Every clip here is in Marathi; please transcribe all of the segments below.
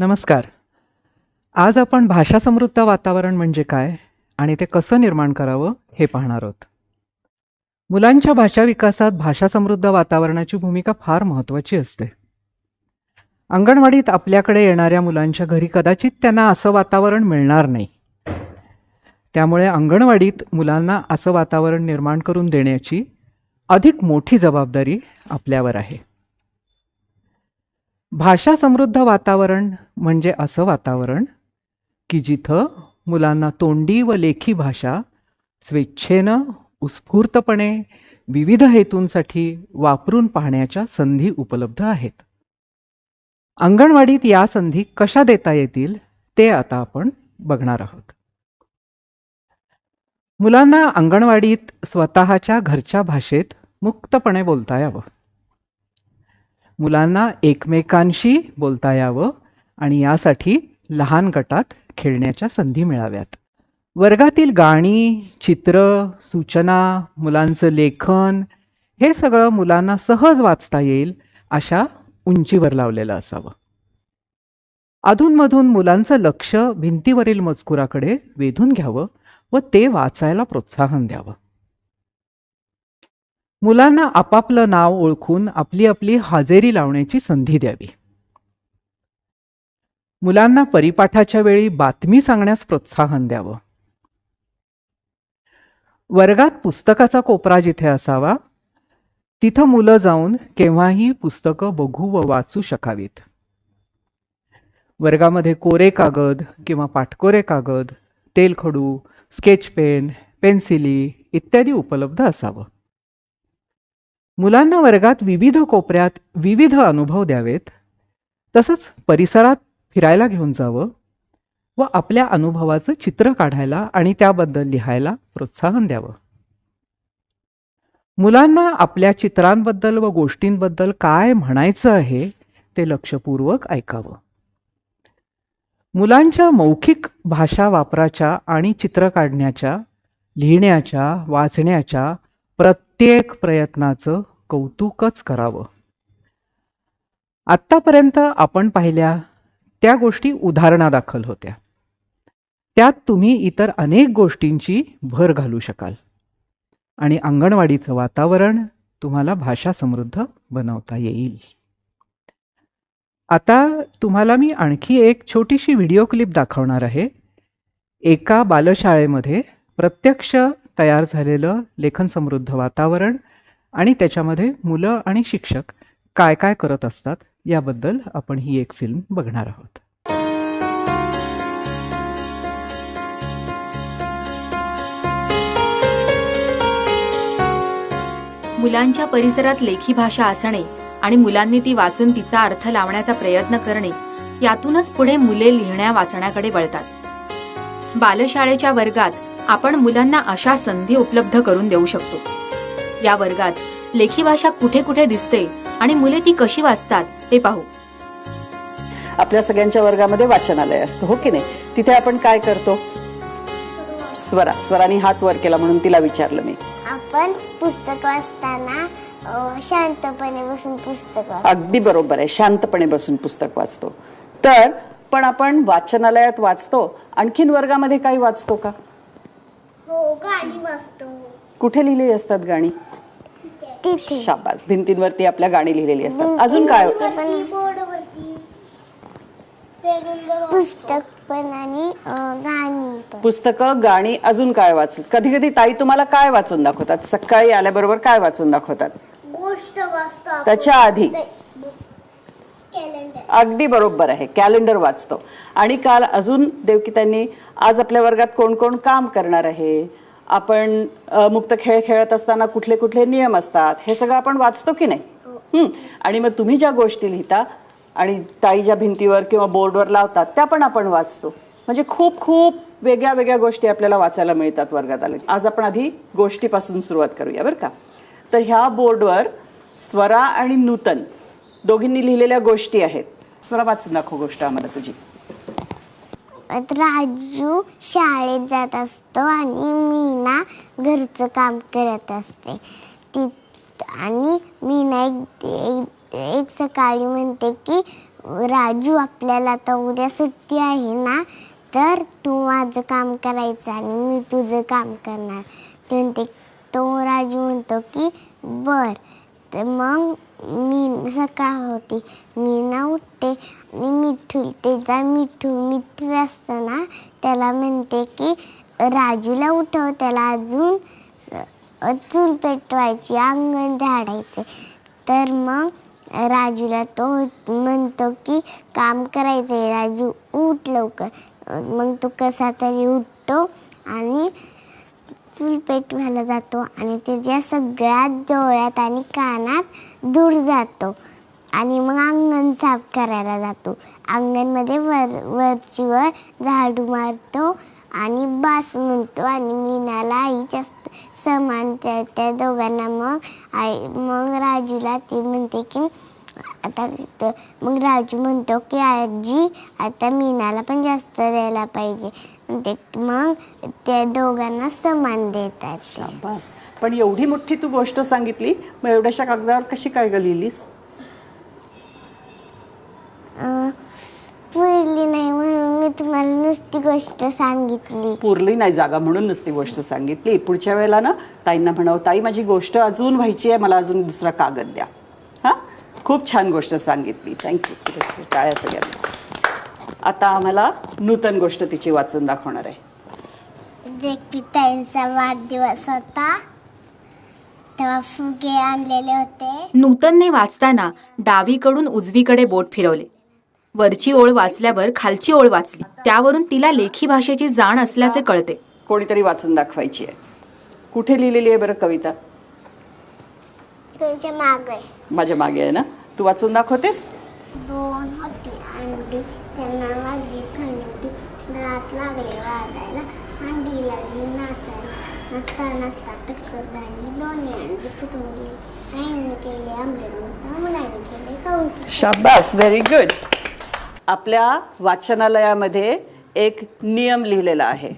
नमस्कार. आज आपण भाषा समृद्ध वातावरण म्हणजे काय आणि ते कसं निर्माण करावं हे पाहणार आहोत. मुलांच्या भाषा विकासात भाषा समृद्ध वातावरणाची भूमिका फार महत्त्वाची असते. अंगणवाडीत आपल्याकडे येणाऱ्या मुलांच्या घरी कदाचित त्यांना असं वातावरण मिळणार नाही. त्यामुळे अंगणवाडीत मुलांना असं वातावरण निर्माण करून देण्याची अधिक मोठी जबाबदारी आपल्यावर आहे. भाषा समृद्ध वातावरण म्हणजे असं वातावरण की जिथं मुलांना तोंडी व लेखी भाषा स्वेच्छेनं उत्स्फूर्तपणे विविध हेतूंसाठी वापरून पाहण्याच्या संधी उपलब्ध आहेत. अंगणवाडीत या संधी कशा देता येतील ते आता आपण बघणार आहोत. मुलांना अंगणवाडीत स्वतःच्या घरच्या भाषेत मुक्तपणे बोलता यावं. मुलांना एकमेकांशी बोलता यावं आणि यासाठी लहान गटात खेळण्याच्या संधी मिळाव्यात. वर्गातील गाणी चित्र सूचना मुलांचं लेखन हे सगळं मुलांना सहज वाचता येईल अशा उंचीवर लावलेलं असावं. अधूनमधून मुलांचं लक्ष भिंतीवरील मजकुराकडे वेधून घ्यावं व ते वाचायला प्रोत्साहन द्यावं. मुलांना आपापलं नाव ओळखून आपली आपली हजेरी लावण्याची संधी द्यावी. मुलांना परिपाठाच्या वेळी बातमी सांगण्यास प्रोत्साहन द्यावं. वर्गात पुस्तकाचा कोपरा जिथे असावा तिथं मुलं जाऊन केव्हाही पुस्तकं बघू व वाचू शकावीत. वर्गामध्ये कोरे कागद किंवा पाठकोरे कागद तेलखडू स्केच पेन पेन्सिली इत्यादी उपलब्ध असावं. मुलांना वर्गात विविध कोपऱ्यात विविध अनुभव द्यावेत. तसंच परिसरात फिरायला घेऊन जावं व आपल्या अनुभवाचं चित्र काढायला आणि त्याबद्दल लिहायला प्रोत्साहन द्यावं. मुलांना आपल्या चित्रांबद्दल व गोष्टींबद्दल काय म्हणायचं आहे ते लक्षपूर्वक ऐकावं. मुलांच्या मौखिक भाषा वापराच्या आणि चित्र काढण्याच्या लिहिण्याच्या वाचण्याच्या प्रत्येक प्रयत्नाचं कौतुकच करावं. आत्तापर्यंत आपण पाहिल्या त्या गोष्टी उदाहरणादाखल होत्या. त्यात तुम्ही इतर अनेक गोष्टींची भर घालू शकाल. आणि अंगणवाडीचं वातावरण तुम्हाला भाषा समृद्ध बनवता येईल. आता तुम्हाला मी आणखी एक छोटीशी व्हिडिओ क्लिप दाखवणार आहे. एका बालशाळेमध्ये प्रत्यक्ष तयार झालेलं लेखन समृद्ध वातावरण आणि त्याच्यामध्ये मुलं आणि शिक्षक काय काय करत असतात याबद्दल आपण ही एक फिल्म बघणार आहोत. मुलांच्या परिसरात लेखी भाषा असणे आणि मुलांनी ती वाचून तिचा अर्थ लावण्याचा प्रयत्न करणे यातूनच पुढे मुले लिहिण्या वाचण्याकडे वळतात. बालशाळेच्या वर्गात आपण मुलांना अशा संधी उपलब्ध करून देऊ शकतो. या वर्गात लेखी भाषा कुठे कुठे दिसते आणि मुले ती कशी वाचतात ते पाहू. आपल्या सगळ्यांच्या वर्गामध्ये वाचनालय असतं हो की नाही? तिथे आपण काय करतो? स्वरा स्वराने हात वर केला म्हणून तिला विचारलं मी. आपण पुस्तक वाचताना अ, शांतपणे बसून पुस्तक वाच अगदी बरोबर आहे शांतपणे बसून पुस्तक वाचतो. तर पण आपण वाचनालयात वाचतो आणखीन वर्गामध्ये काही वाचतो का? हो गाणी वाचतो कुठे लिहिलेली असतात गाणी? तिथे. शाबास. भिंतींवरती आपल्या गाणी लिहिलेली असतात. अजून काय पुस्तक पण आणि अ, गाणी पण. पुस्तकं गाणी अजून काय वाचत कधी कधी ताई तुम्हाला काय वाचून दाखवतात? सकाळी आल्याबरोबर काय वाचून दाखवतात? गोष्ट वाचतो त्याच्या आधी. अगदी बरोबर आहे. कॅलेंडर वाचतो. आणि काल अजून देवकी त्यांनी आज आपल्या वर्गात कोण कोण काम करणार आहे? आपण मुक्त खेळ खेळत असताना कुठले कुठले नियम असतात? हे सगळं आपण वाचतो की नाही? हं. आणि मग तुम्ही ज्या गोष्टी लिहिता आणि ताई ज्या भिंतीवर किंवा बोर्डवर लावतात त्या पण आपण वाचतो. म्हणजे खूप खूप वेगळ्या वेगळ्या गोष्टी आपल्याला वाचायला मिळतात वर्गात आले. आज आपण आधी गोष्टीपासून सुरुवात करूया बरं का? तर ह्या बोर्डवर स्वरा आणि नूतन दोघींनी लिहिलेल्या गोष्टी आहेत. स्वरा वाचून दाखव गोष्ट आम्हाला तुझी. राजू शाळेत जात असतो आणि मीना घरचं काम करत असते. ती आणि मीना एक, एक, एक सकाळी म्हणते की राजू आपल्याला तर उद्या सुट्टी आहे ना तर तू माझं काम करायचं आणि मी तुझं काम करणार. ते म्हणते तो राजू म्हणतो की बर. तर मग मी सकाळ होती. मी ना उठते आणि मिठू त्याचा मिठू मित्र असतं ना त्याला म्हणते की राजूला उठव. त्याला अजून चूल पेटवायची अंगण झाडायचे. तर मग राजूला तो म्हणतो की काम करायचं आहे राजू उठ लवकर. मग तो कसा तरी उठतो आणि पेट पेटवायला जातो आणि त्याच्या सगळ्यात डोळ्यात आणि कानात दूर जातो आणि मग अंगण साफ करायला जातो. अंगणमध्ये वर वरची वर झाडू मारतो आणि बास म्हणतो आणि मीनाला आई जास्त समान त्या त्या दोघांना मग आई मग राजूला ती म्हणते की आता मग राजू म्हणतो की आजी आता मीनाला पण जास्त द्यायला पाहिजे. ते मग त्या दोघांना समान देतात ते. शाबास. पण एवढी मोठी तू गोष्ट सांगितली मग एवढ्याशा कागदावर कशी काय ग लिहिलीस अं, पुरली नाही म्हणून मी तुम्हाला नुसती गोष्ट सांगितली. पुरली नाही जागा म्हणून नुसती गोष्ट सांगितली. पुढच्या वेळेला ना ताईंना म्हणावं ताई माझी गोष्ट अजून व्हायची आहे मला अजून दुसरा कागद द्या. हां? खूप छान गोष्ट सांगितली. थँक्यू टाळ्या सगळ्यांना. आता आम्हाला नूतन गोष्ट तिची वाचून दाखवणार आहे. जे पिताईंचा वाढदिवस होता. तेव्हा फुगे आणलेले होते. नूतनने वाचताना डावीकडून उजवीकडे बोट फिरवले. वरची ओळ वाचल्यावर खालची ओळ वाचली. त्यावरून तिला लेखी भाषेची जाण असल्याचे कळते. कोणीतरी वाचून दाखवायची आहे. कुठे लिहिलेली आहे बरं कविता? तुमच्या मागे माझ्या मागे आहे ना? तू वाचून दाखवतेस? दोन होती अंडी. त्यांना थंडी लागले वाजायला अंडी लागली नाचायला. टक्कर झाली दोन्ही अंडी फुटून गेली. आईने केले मुलाने केले शाबास व्हेरी गुड आपल्या वाचनालयामध्ये एक नियम लिहिलेला आहे.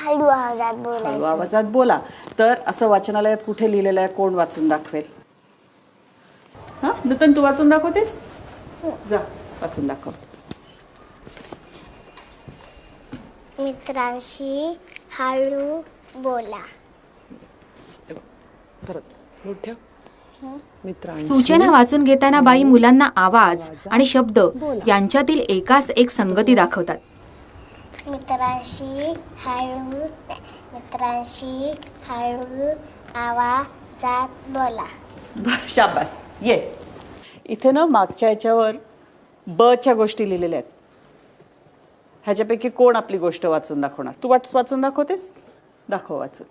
हळू आवाजात बोलायचं. हळू आवाजात बोला. तर असं वाचनालयात कुठे लिहिलेलं आहे? कोण वाचून दाखवेल? हा नूतन तू वाचून दाखवतेस? जा वाचून दाखव. मित्रांशी हळू बोला. परत मित्रांशी सूचना वाचून घेताना बाई मुलांना आवाज आणि शब्द यांच्यातील एकास एक संगती दाखवतात. मित्रांशी हळू मित्रांशी हळू आवाजात बोला. शाबास. ये. इथे ना मागच्या याच्यावर बच्या गोष्टी लिहिलेल्या आहेत. ह्याच्यापैकी कोण आपली गोष्ट वाचून दाखवणार? तू वाच वाचून दाखवतेस? दाखव वाचून.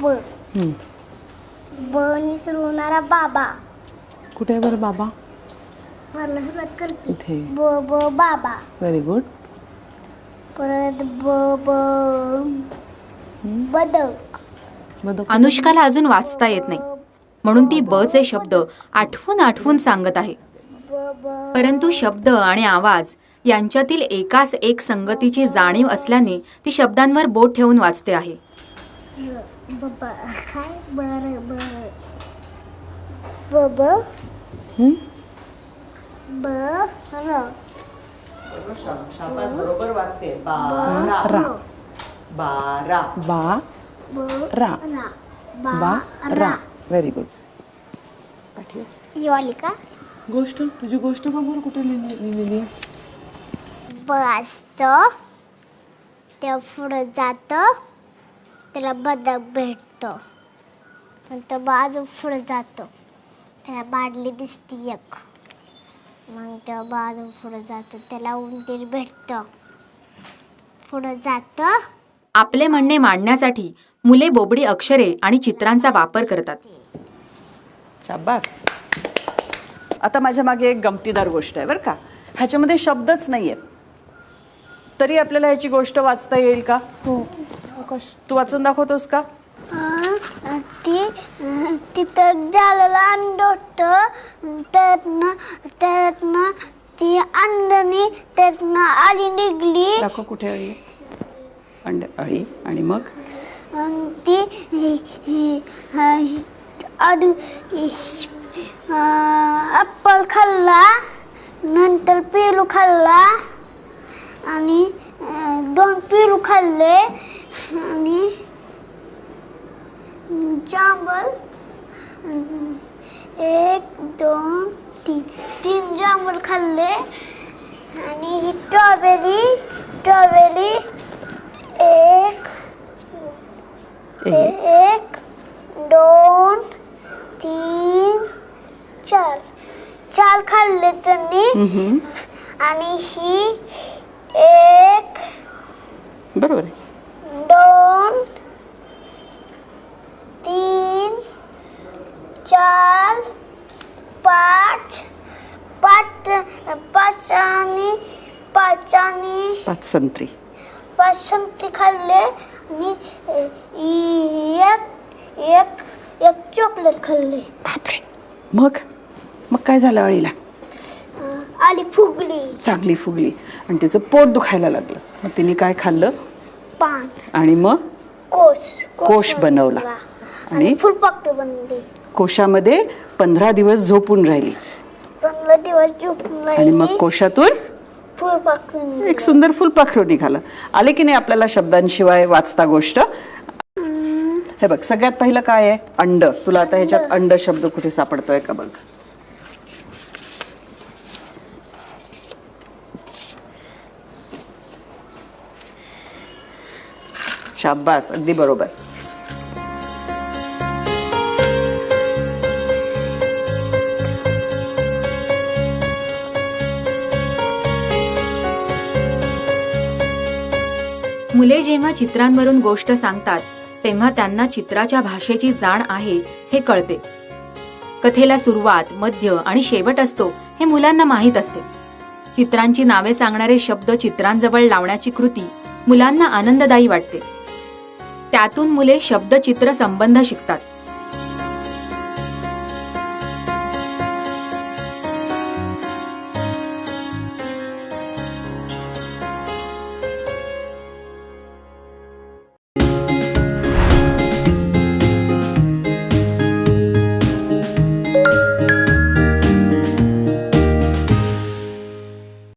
ब. बनी सुरू होणारा बाबा. कुठे आहे बरं बाबा? वरनं सुरुवात करते इथे. ब ब बाबा. व्हेरी गुड परत ब ब बदक. बदक. अनुष्काला अजून वाचता येत नाही. म्हणून ती बचे शब्द आठवून आठवून सांगत आहे. ब ब परंतु शब्द आणि आवाज यांच्यातील एकास एक संगतीची जाणीव असल्याने ती शब्दांवर बोट ठेवून वाचते आहे. ब ब बर. बर. व्हेरी गुड ही वाली का गोष्ट तुझी गोष्ट बरोबर कुठे लिहिली- लिहिलेली असतं ते. पुढं जातं. त्याला बदक भेटतो. मग तो बाजू पुढं जातो. त्याला बादली दिसती एक. मग तो बाजू पुढं जातो. त्याला उंदीर भेटतं. पुढं जातं. आपले म्हणणे मांडण्यासाठी मुले बोबडी अक्षरे आणि चित्रांचा वापर करतात. शाबास. आता माझ्या मागे एक गमतीदार गोष्ट आहे बरं का. ह्याच्यामध्ये शब्दच नाही आहेत तरी आपल्याला ह्याची गोष्ट वाचता येईल का? तू वाचून दाखवतोस का? ती तिथं झालेलं अंड होतं. त्यातनं त्यातनं ती अंडनी त्यातनं आली निघली. दाखव कुठे अळी अंड अळी आणि मग? ती हि- अप्पल खाल्ला नंतर पेरू खाल्ला आणि दोन पेरू खाल्ले आणि जांभळ एक दोन तीन तीन जांभळ खाल्ले आणि ही स्ट्रॉबेरी स्ट्रॉबेरी एक एक दोन तीन चार. चार खाल्ले त्यांनी. आणि ही एक बरोबर दोन तीन चार पाच. पाच पाच आणि पाच आणि पाच संत्री. पाच संत्री खाल्ले. आणि एक एक एक चॉकलेट खाल्ले. बापरे. मग? मग काय झालं अळीला? आणि फुगली. चांगली फुगली. आणि तिचं पोट दुखायला लागलं. मग तिने काय खाल्लं? पान. आणि मग? कोश. कोश बनवला. आणि? फुलपाखरू बनली कोशामध्ये पंधरा दिवस झोपून राहिली. पंधरा दिवस झोपून आणि मग कोशातून? एक सुंदर फुलपाखरू निघालं. आले की नाही आपल्याला शब्दांशिवाय वाचता गोष्ट? हे बघ सगळ्यात पहिलं काय आहे? अंड. तुला आता ह्याच्यात अंड शब्द कुठे सापडतोय का बघ? शाब्बास अगदी बरोबर. मुले जेव्हा चित्रांवरून गोष्ट सांगतात तेव्हा त्यांना चित्राच्या भाषेची जाण आहे हे कळते. कथेला सुरुवात मध्य आणि शेवट असतो हे मुलांना माहीत असते. चित्रांची नावे सांगणारे शब्द चित्रांजवळ लावण्याची कृती मुलांना आनंददायी वाटते. त्यातून मुले शब्द चित्र संबंध शिकतात.